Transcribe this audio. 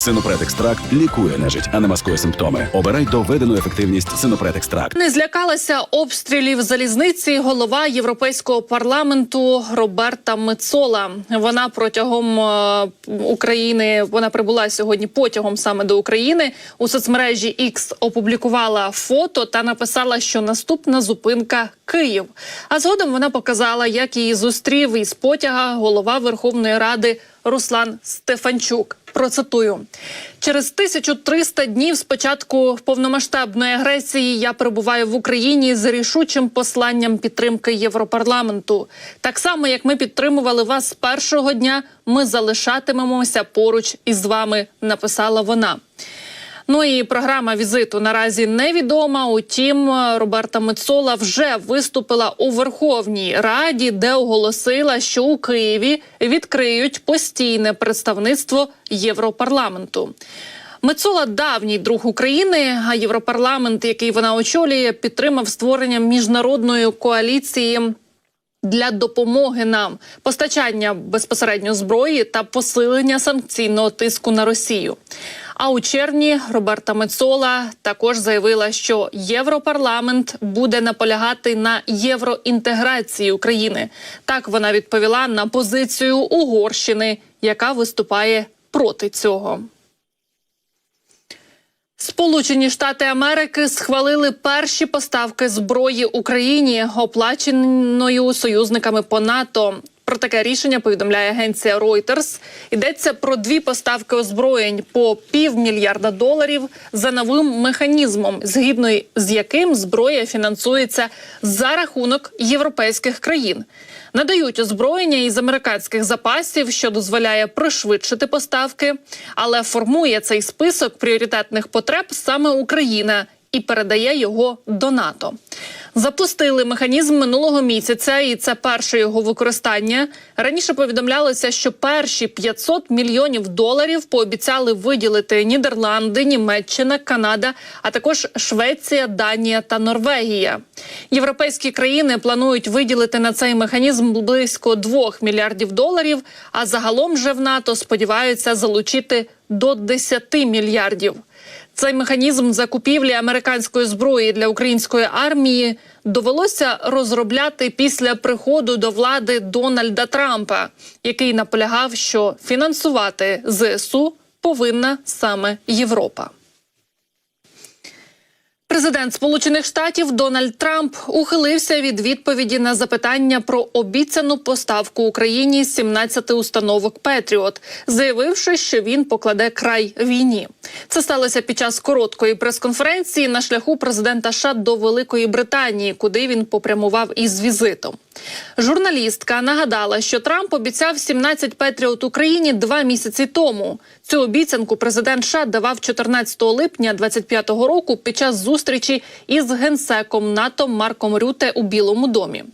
Синопред екстракт лікує нежить, а не маскує симптоми. Обирай доведену ефективність Синопред екстракт. Не злякалася обстрілів залізниці голова Європейського парламенту Роберта Мецола. Вона протягом е, України вона прибула сьогодні потягом саме до України. У соцмережі X опублікувала фото та написала, що наступна зупинка Київ. А згодом вона показала, як її зустрів із потяга голова Верховної Ради Руслан Стефанчук. Процитую через 1300 днів з початку повномасштабної агресії я перебуваю в Україні з рішучим посланням підтримки Європарламенту. Так само, як ми підтримували вас з першого дня, ми залишатимемося поруч із вами. Написала вона. Ну і програма візиту наразі невідома. Утім, Роберта Мецола вже виступила у Верховній Раді, де оголосила, що у Києві відкриють постійне представництво Європарламенту. Мецола давній друг України. А Європарламент, який вона очолює, підтримав створення міжнародної коаліції для допомоги нам постачання безпосередньо зброї та посилення санкційного тиску на Росію. А у червні Роберта Мецола також заявила, що Європарламент буде наполягати на євроінтеграції України. Так вона відповіла на позицію Угорщини, яка виступає проти цього. Сполучені Штати Америки схвалили перші поставки зброї Україні, оплаченою союзниками по НАТО. Про таке рішення повідомляє агенція Reuters. Йдеться про дві поставки озброєнь по півмільярда доларів за новим механізмом, згідно з яким зброя фінансується за рахунок європейських країн. Надають озброєння із американських запасів, що дозволяє пришвидшити поставки, але формує цей список пріоритетних потреб саме Україна і передає його до НАТО. Запустили механізм минулого місяця, і це перше його використання. Раніше повідомлялося, що перші 500 мільйонів доларів пообіцяли виділити Нідерланди, Німеччина, Канада, а також Швеція, Данія та Норвегія. Європейські країни планують виділити на цей механізм близько 2 мільярдів доларів. А загалом же в НАТО сподіваються залучити до 10 мільярдів. Цей механізм закупівлі американської зброї для української армії довелося розробляти після приходу до влади Дональда Трампа, який наполягав, що фінансувати ЗСУ повинна саме Європа. Президент Сполучених Штатів Дональд Трамп ухилився від відповіді на запитання про обіцяну поставку Україні 17 установок Петріот, заявивши, що він покладе край війні. Це сталося під час короткої прес-конференції на шляху президента США до Великої Британії, куди він попрямував із візитом. Журналістка нагадала, що Трамп обіцяв 17 Петріот Україні два місяці тому. Цю обіцянку президент США давав 14 липня 25-го року під час зустрічі із генсеком НАТО Марком Рюте у Білому домі.